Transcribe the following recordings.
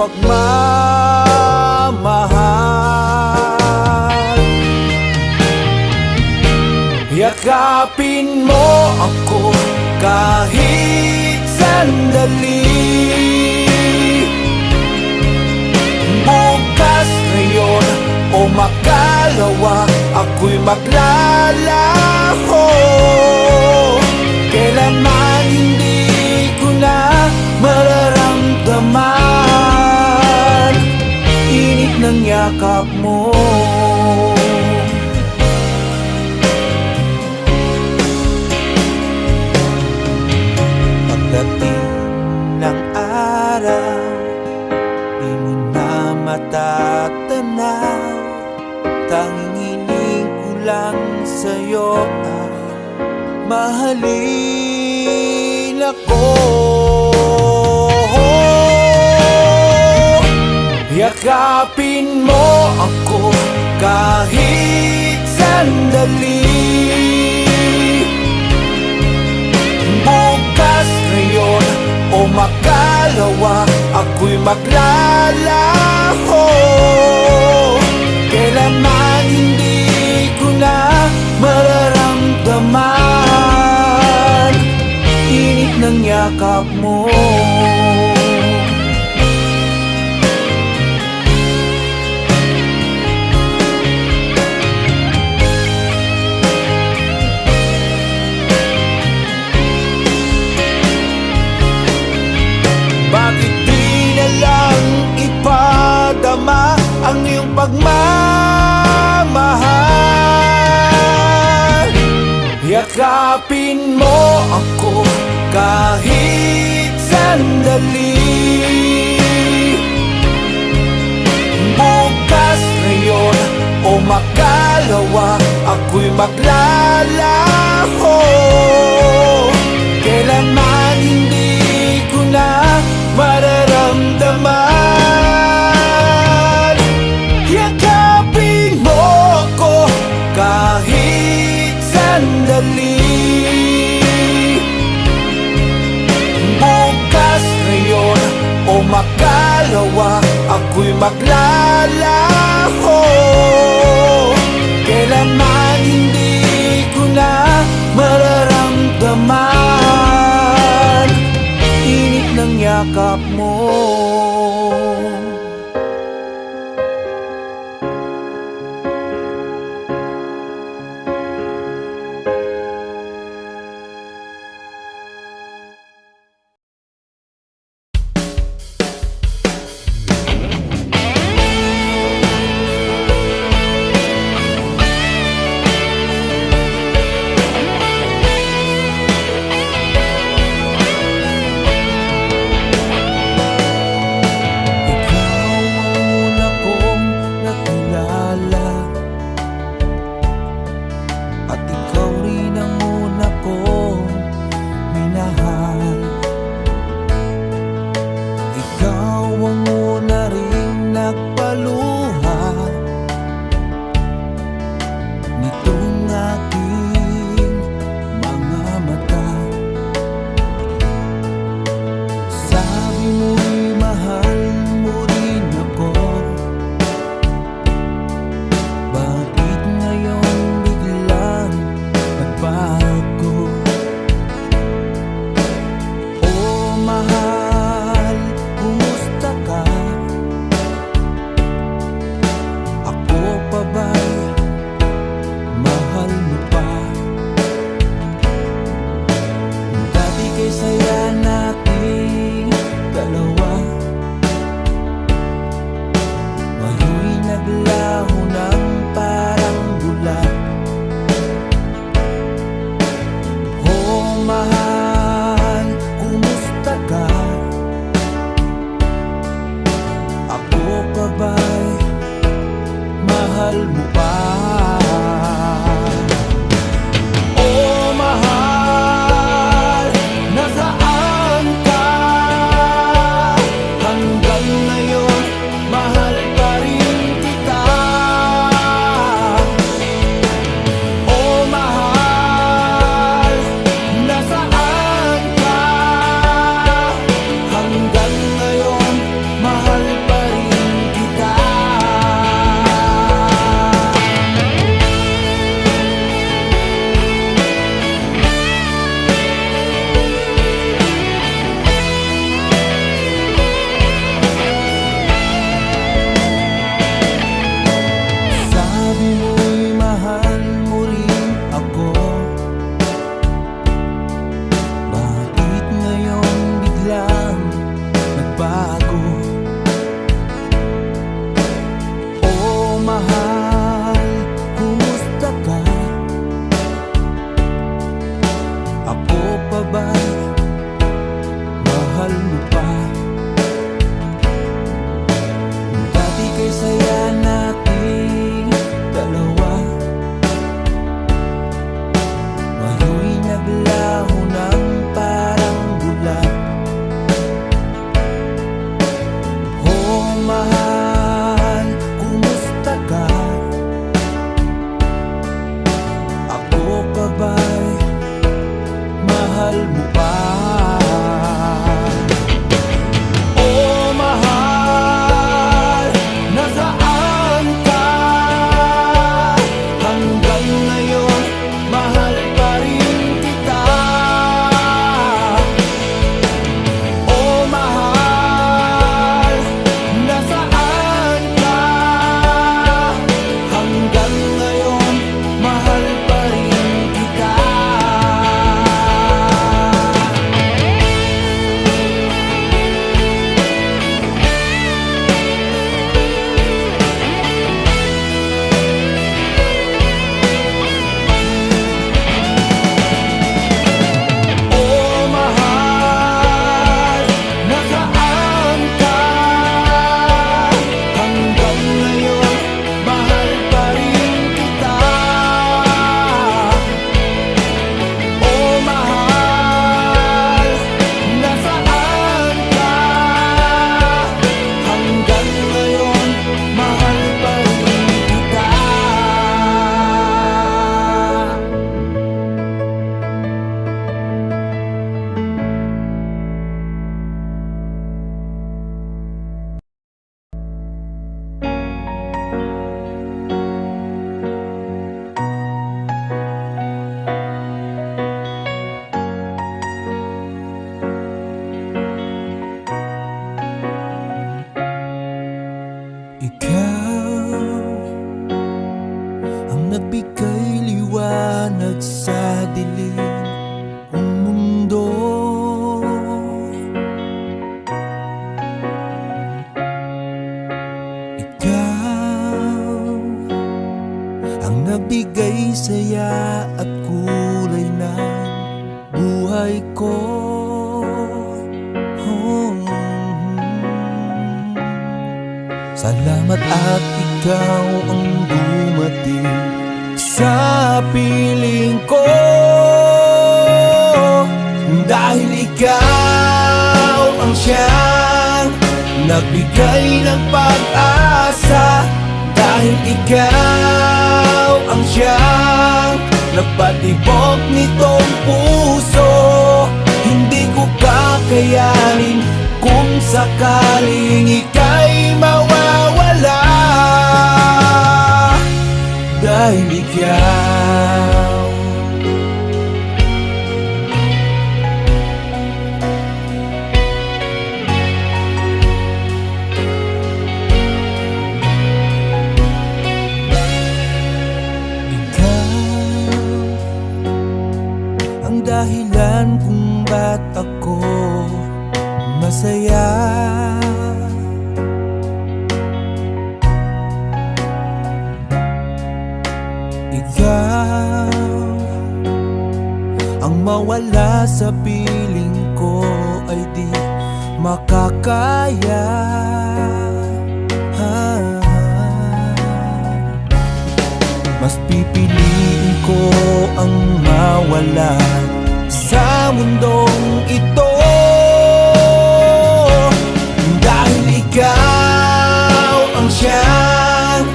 pagmamahal. Yakapin mo ako kahit sandali. Bukas ngayon o makalawa Ako'y maglalaho. Kailanman hindi ko na mararamdaman yakap mo. Pagdating ng araw Di mo na matatanaw. Tanging hiling ko lang sa'yo ay Mahalin ako Yakapin mo ako kahit sandali. Bukas ngayon o makalawa Ako'y maglalaho ang iyong pagmamahal. Yakapin mo ako kahit sandali. Bukas ngayon o makalawa Ako'y maglalaho. Kailanman hindi ko na mararamdaman Ako'y maglalaho buhay ko. Salamat at ikaw ang dumating sa piling ko Dahil ikaw ang siyang nagbigay ng pag-asa Dahil ikaw ang siyang nagpatibok nitong puso Hindi ko kakayanin kung sakaling piling ko ay di makakaya Ah. Mas pipiliin ko ang mawala sa mundong ito Dahil ikaw ang siyang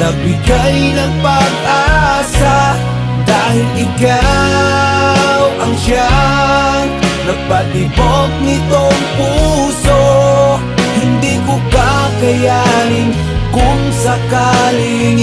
nagbigay ng pag-asa Dahil ikaw ang siyang nagpatibok nitong puso. Hindi ko kakayanin kung sakaling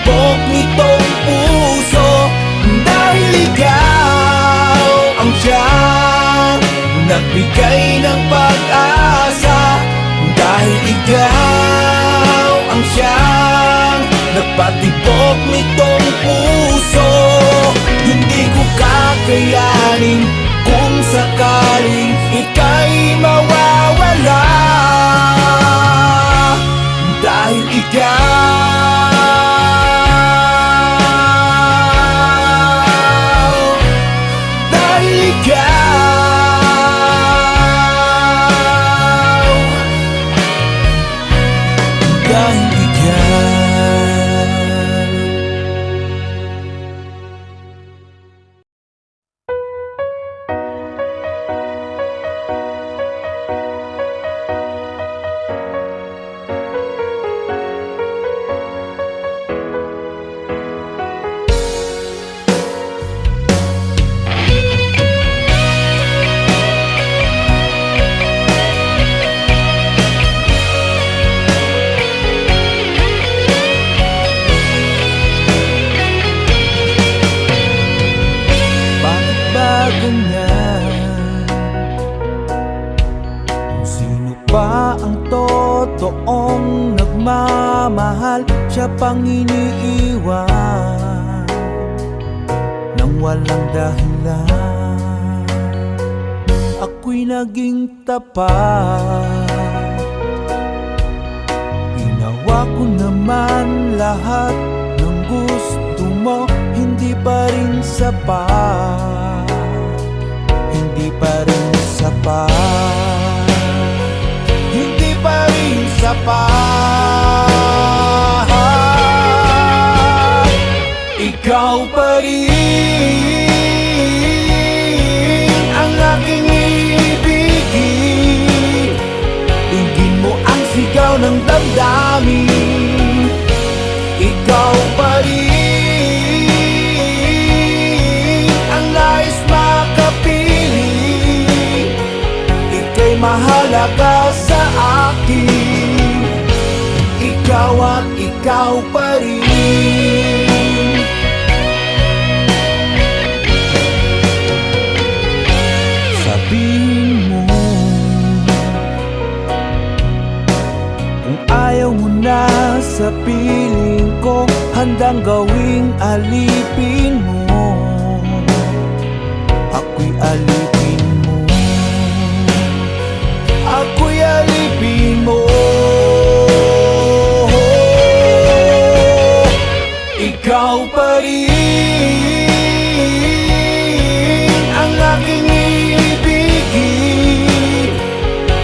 nagpatibok nitong puso. Dahil ikaw ang siyang nagbigay ng pag-asa. Dahil ikaw ang siyang nagpatibok nitong puso. Hindi ko kakayanin kung sakaling ika'y mawawala. Dahil ikaw Dahil ikaw Siya pang iniiwan Nang walang dahilan. Ako'y naging tapat. Ginawa ko naman lahat ng gusto mo Hindi pa rin sapat. Hindi pa rin sapat. Hindi pa rin sapat ikaw pa Ang aking ibigin. Higin mo ang sigaw ng damdamin. Ikaw pa rin makapili. Ika'y mahalaga sa akin. Ikaw at ikaw pa rin. magandang gawing alipin mo. Ako'y alipin mo. Ako'y alipin mo. Ikaw pa rin Ang aking iibigin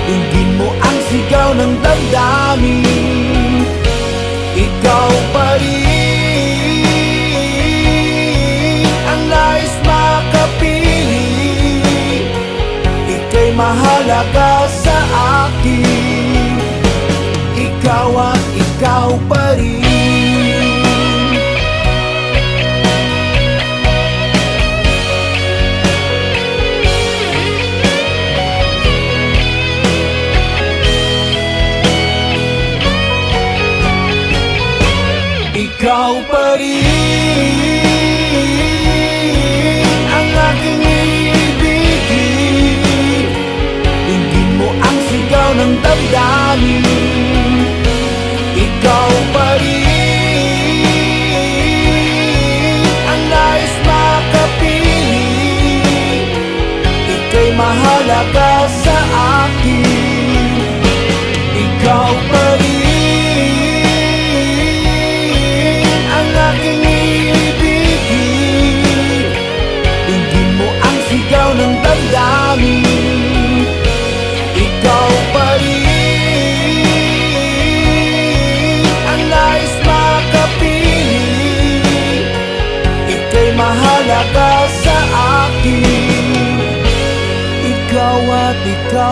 Tingin mo ang sigaw ng damdamin. agradar.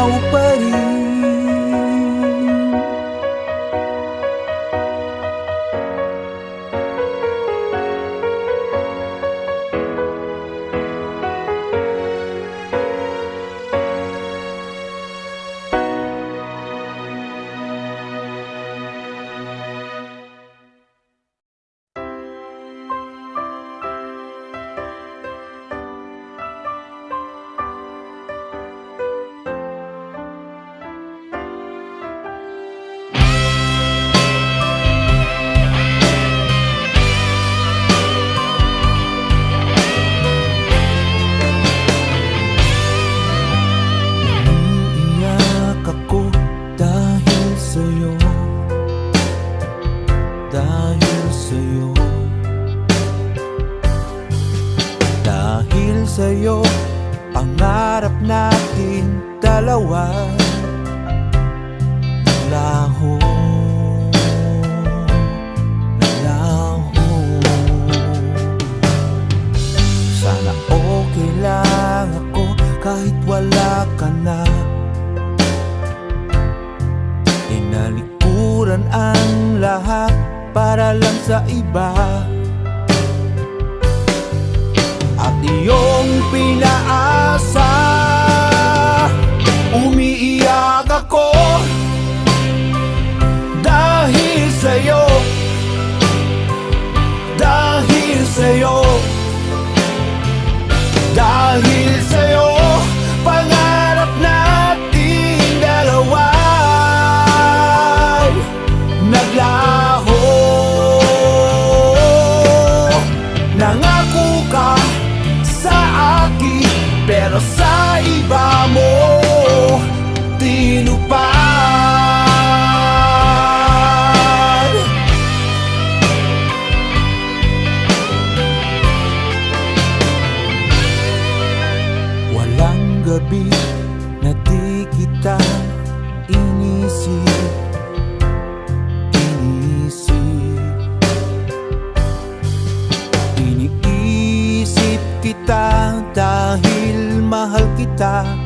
o pão. iba kita.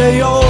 Sa'yo Dahil